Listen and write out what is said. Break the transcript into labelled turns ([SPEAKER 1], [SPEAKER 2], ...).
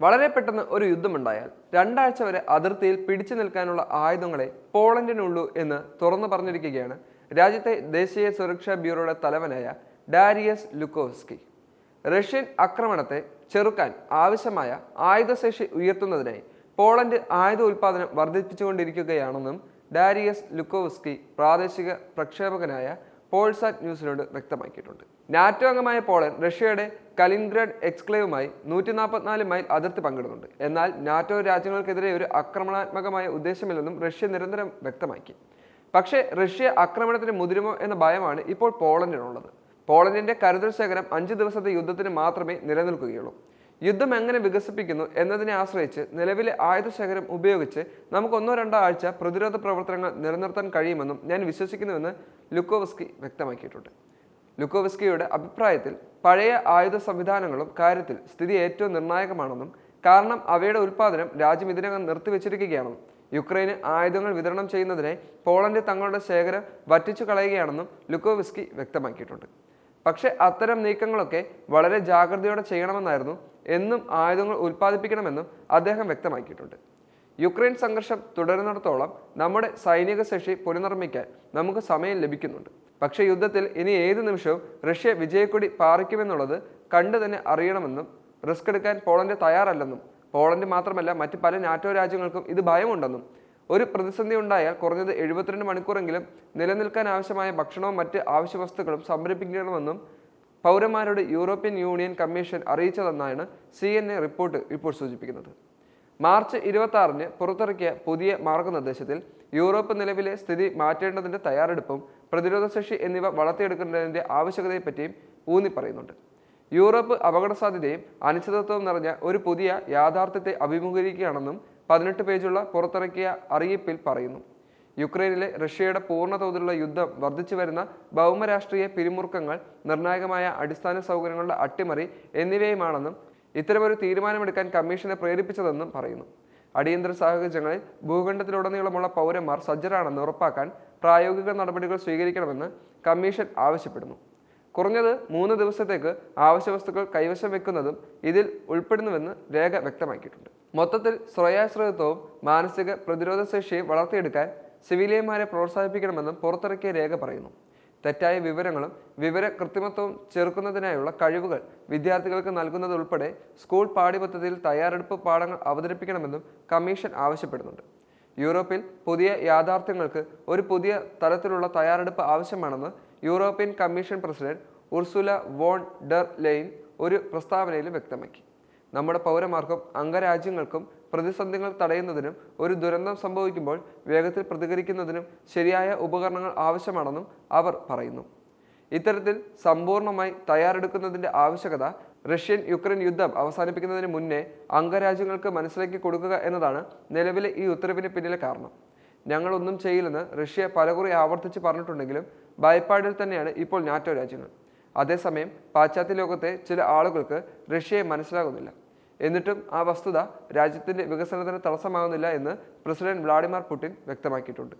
[SPEAKER 1] വളരെ പെട്ടെന്ന് ഒരു യുദ്ധമുണ്ടായാൽ രണ്ടാഴ്ച വരെ അതിർത്തിയിൽ പിടിച്ചു നിൽക്കാനുള്ള ആയുധങ്ങളെ പോളണ്ടിനുള്ളൂ എന്ന് തുറന്നു പറഞ്ഞിരിക്കുകയാണ് രാജ്യത്തെ ദേശീയ സുരക്ഷാ ബ്യൂറോയുടെ തലവനായ ഡാരിയസ് ലുക്കോവ്സ്കി. റഷ്യൻ ആക്രമണത്തെ ചെറുക്കാൻ ആവശ്യമായ ആയുധശേഷി ഉയർത്തുന്നതിനായി പോളണ്ട് ആയുധ ഉൽപാദനം വർദ്ധിപ്പിച്ചുകൊണ്ടിരിക്കുകയാണെന്നും ഡാരിയസ് ലുക്കോവ്സ്കി പ്രാദേശിക പ്രക്ഷേപകനായ പോൾസാറ്റ് ന്യൂസിനോട് വ്യക്തമാക്കിയിട്ടുണ്ട്. നാറ്റോ അംഗമായ പോളണ്ട് റഷ്യയുടെ കലിൻഗ്രഡ് എക്സ്ക്ലേവുമായി നൂറ്റി നാൽപ്പത്തിനാല് മൈൽ അതിർത്തി പങ്കിടുന്നുണ്ട്. എന്നാൽ നാറ്റോ രാജ്യങ്ങൾക്കെതിരെ ഒരു ആക്രമണാത്മകമായ ഉദ്ദേശമില്ലെന്നും റഷ്യ നിരന്തരം വ്യക്തമാക്കി. പക്ഷേ റഷ്യ ആക്രമണത്തിന് മുതിരുമോ എന്ന ഭയമാണ് ഇപ്പോൾ പോളണ്ടിനുള്ളത്. പോളണ്ടിന്റെ കരുതൽ ശേഖരം അഞ്ച് ദിവസത്തെ യുദ്ധത്തിന് മാത്രമേ നിലനിൽക്കുകയുള്ളൂ. യുദ്ധം എങ്ങനെ വികസിപ്പിക്കുന്നു എന്നതിനെ ആശ്രയിച്ച് നിലവിലെ ആയുധ ശേഖരം ഉപയോഗിച്ച് നമുക്ക് ഒന്നോ രണ്ടോ ആഴ്ച പ്രതിരോധ പ്രവർത്തനങ്ങൾ നിലനിർത്താൻ കഴിയുമെന്നും ഞാൻ വിശ്വസിക്കുന്നുവെന്ന് ലുക്കോവസ്കി വ്യക്തമാക്കിയിട്ടുണ്ട്. ലുക്കോവസ്കിയുടെ അഭിപ്രായത്തിൽ പഴയ ആയുധ സംവിധാനങ്ങളും കാര്യത്തിൽ സ്ഥിതി ഏറ്റവും നിർണായകമാണെന്നും കാരണം അവയുടെ ഉൽപ്പാദനം രാജ്യം ഇതിനകം നിർത്തിവെച്ചിരിക്കുകയാണെന്നും യുക്രൈന് ആയുധങ്ങൾ വിതരണം ചെയ്യുന്നതിനെ പോളണ്ട് തങ്ങളുടെ ശേഖരം വറ്റിച്ചു കളയുകയാണെന്നും ലുക്കോവിസ്കി വ്യക്തമാക്കിയിട്ടുണ്ട്. പക്ഷേ അത്തരം നീക്കങ്ങളൊക്കെ വളരെ ജാഗ്രതയോടെ ചെയ്യണമെന്നായിരുന്നു എന്നും ആയുധങ്ങൾ ഉൽപ്പാദിപ്പിക്കണമെന്നും അദ്ദേഹം വ്യക്തമാക്കിയിട്ടുണ്ട്. യുക്രൈൻ സംഘർഷം തുടരുന്നിടത്തോളം നമ്മുടെ സൈനിക ശേഷി പുനർനിർമ്മിക്കാൻ നമുക്ക് സമയം ലഭിക്കുന്നുണ്ട്. പക്ഷേ യുദ്ധത്തിൽ ഇനി ഏത് നിമിഷവും റഷ്യ വിജയക്കൊടി പാറിക്കുമെന്നുള്ളത് കണ്ടു തന്നെ അറിയണമെന്നും റിസ്ക് എടുക്കാൻ പോളണ്ട് തയ്യാറല്ലെന്നും പോളണ്ട് മാത്രമല്ല മറ്റ് പല നാറ്റോ രാജ്യങ്ങൾക്കും ഇത് ഭയമുണ്ടെന്നും. ഒരു പ്രതിസന്ധി ഉണ്ടായാൽ കുറഞ്ഞത് എഴുപത്തിരണ്ട് മണിക്കൂറെങ്കിലും നിലനിൽക്കാൻ ആവശ്യമായ ഭക്ഷണവും മറ്റ് ആവശ്യ വസ്തുക്കളും സംഭരിപ്പിക്കണമെന്നും പൗരന്മാരോട് യൂറോപ്യൻ യൂണിയൻ കമ്മീഷൻ അറിയിച്ചതെന്നാണ് സി റിപ്പോർട്ട് ഇപ്പോൾ സൂചിപ്പിക്കുന്നത്. മാർച്ച് ഇരുപത്തി ആറിന് പുറത്തിറക്കിയ പുതിയ മാർഗനിർദ്ദേശത്തിൽ യൂറോപ്പ് നിലവിലെ സ്ഥിതി മാറ്റേണ്ടതിന്റെ തയ്യാറെടുപ്പും പ്രതിരോധശേഷി എന്നിവ വളർത്തിയെടുക്കേണ്ടതിന്റെ ആവശ്യകതയെപ്പറ്റിയും ഊന്നി പറയുന്നുണ്ട്. യൂറോപ്പ് അപകട സാധ്യതയും അനിശ്ചിതത്വവും നിറഞ്ഞ ഒരു പുതിയ യാഥാർത്ഥ്യത്തെ അഭിമുഖീകരിക്കുകയാണെന്നും പതിനെട്ട് പേജുള്ള പുറത്തിറക്കിയ അറിയിപ്പിൽ പറയുന്നു. യുക്രൈനിലെ റഷ്യയുടെ പൂർണ തോതിലുള്ള യുദ്ധം വർദ്ധിച്ചു വരുന്ന ഭൗമരാഷ്ട്രീയ പിരിമുറുക്കങ്ങൾ നിർണായകമായ അടിസ്ഥാന സൗകര്യങ്ങളുടെ അട്ടിമറി എന്നിവയുമാണെന്നും ഇത്തരമൊരു തീരുമാനമെടുക്കാൻ കമ്മീഷനെ പ്രേരിപ്പിച്ചതെന്നും പറയുന്നു. അടിയന്തര സാഹചര്യങ്ങളിൽ ഭൂഖണ്ഡത്തിലുടനീളമുള്ള പൗരന്മാർ സജ്ജരാണെന്ന് ഉറപ്പാക്കാൻ പ്രായോഗിക നടപടികൾ സ്വീകരിക്കണമെന്ന് കമ്മീഷൻ ആവശ്യപ്പെടുന്നു. കുറഞ്ഞത് മൂന്ന് ദിവസത്തേക്ക് ആവശ്യ വസ്തുക്കൾ കൈവശം വെക്കുന്നതും ഇതിൽ ഉൾപ്പെടുന്നുവെന്ന് രേഖ വ്യക്തമാക്കിയിട്ടുണ്ട്. മൊത്തത്തിൽ സ്വയാശ്രിതത്വവും മാനസിക പ്രതിരോധ ശേഷിയും വളർത്തിയെടുക്കാൻ സിവിലിയന്മാരെ പ്രോത്സാഹിപ്പിക്കണമെന്നും പുറത്തിറക്കിയ രേഖ പറയുന്നു. തെറ്റായ വിവരങ്ങളും വിവര കൃത്രിമത്വവും ചെറുക്കുന്നതിനായുള്ള കഴിവുകൾ വിദ്യാർത്ഥികൾക്ക് നൽകുന്നതുൾപ്പെടെ സ്കൂൾ പാഠ്യപദ്ധതിയിൽ തയ്യാറെടുപ്പ് പാഠങ്ങൾ അവതരിപ്പിക്കണമെന്നും കമ്മീഷൻ ആവശ്യപ്പെടുന്നുണ്ട്. യൂറോപ്പിൽ പുതിയ യാഥാർത്ഥ്യങ്ങൾക്ക് ഒരു പുതിയ തരത്തിലുള്ള തയ്യാറെടുപ്പ് ആവശ്യമാണെന്ന് European commission president Ursula von der Leyen ഒരു പ്രസ്താവനയിൽ വ്യക്തമാക്കി. നമ്മുടെ പൗരന്മാർക്കും അംഗരാജ്യങ്ങൾക്കും പ്രതിസന്ധികൾ തടയുന്നതിനും ഒരു ദുരന്തം സംഭവിക്കുമ്പോൾ വേഗത്തിൽ പ്രതികരിക്കുന്നതിനും ശരിയായ ഉപകരണങ്ങൾ ആവശ്യമാണെന്നും അവർ പറയുന്നു. ഇത്തരത്തിൽ സമ്പൂർണമായി തയ്യാറെടുക്കുന്നതിന്റെ ആവശ്യകത റഷ്യൻ യുക്രൈൻ യുദ്ധം അവസാനിപ്പിക്കുന്നതിന് മുന്നേ അംഗരാജ്യങ്ങൾക്ക് മനസ്സിലാക്കി കൊടുക്കുക എന്നതാണ് നിലവിലെ ഈ ഉത്തരവിന് പിന്നിലെ കാരണം. ഞങ്ങളൊന്നും ചെയ്യില്ലെന്ന് റഷ്യ പലകുറി ആവർത്തിച്ച് പറഞ്ഞിട്ടുണ്ടെങ്കിലും ഭയപ്പാടിൽ തന്നെയാണ് ഇപ്പോൾ നാറ്റോ രാജ്യങ്ങൾ. അതേസമയം പാശ്ചാത്യ ലോകത്തെ ചില ആളുകൾക്ക് റഷ്യയെ മനസ്സിലാകുന്നില്ല. എന്നിട്ടും ആ വസ്തുത രാജ്യത്തിന്റെ വികസനത്തിന് തടസ്സമാകുന്നില്ല എന്ന് പ്രസിഡന്റ് വ്ളാഡിമിർ പുടിൻ വ്യക്തമാക്കിയിട്ടുണ്ട്.